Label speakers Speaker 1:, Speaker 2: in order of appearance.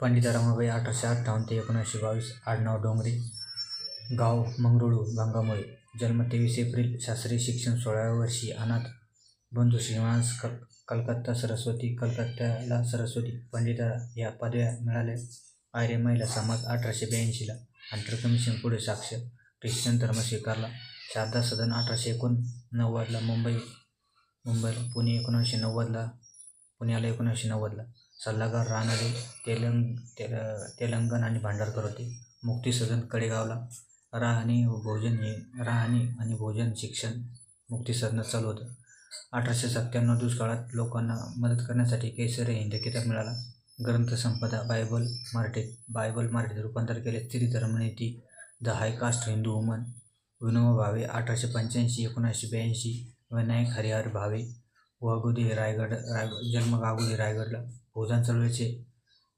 Speaker 1: पंडिता रमाबाई अठराशे अठ्ठावन्न ते एकोणीसशे बावीस आडनाव डोंगरे गाव मंगरुळू गंगामुळे. जन्म तेवीस एप्रिल शास्त्रीय शिक्षण सोळाव्या वर्षी. अनाथ बंधू श्रीनिवास कल कलकत्ता सरस्वती कलकत्त्याला सरस्वती पंडिता या पदव्या मिळाल्या. आर्य महिला समाज अठराशे ब्याऐंशीला. हंटर कमिशन पुढे साक्ष. ख्रिश्चन धर्म स्वीकारला. शारदा सदन अठराशे एकोणनव्वदला मुंबई मुंबईला. पुणे एकोणीसशे नव्वदला. पुण्याला एकोणीसशे नव्वदला. सल्लागार राहणारे तेलंग तेल तेलंगण आणि भांडारकर होते. मुक्ती सदन कडेगावला. राहणी व भोजन हे राहणी आणि भोजन शिक्षण मुक्ती सदनात चालू होतं. अठराशे सत्त्याण्णव दुष्काळात लोकांना मदत करण्यासाठी केसर हिंद किताब मिळाला. ग्रंथसंपदा बायबल मराठीत बायबल मराठीत रूपांतर केले. स्त्री धर्मनीती the high caste Hindu woman Vinoba Bhave अठराशे पंच्याऐंशी एकोणीसशे ब्याऐंशी. विनायक हरिहर भावे व वाघोदी रायगड राय जन्म गागोदी रायगडला. भोजन चळवळीचे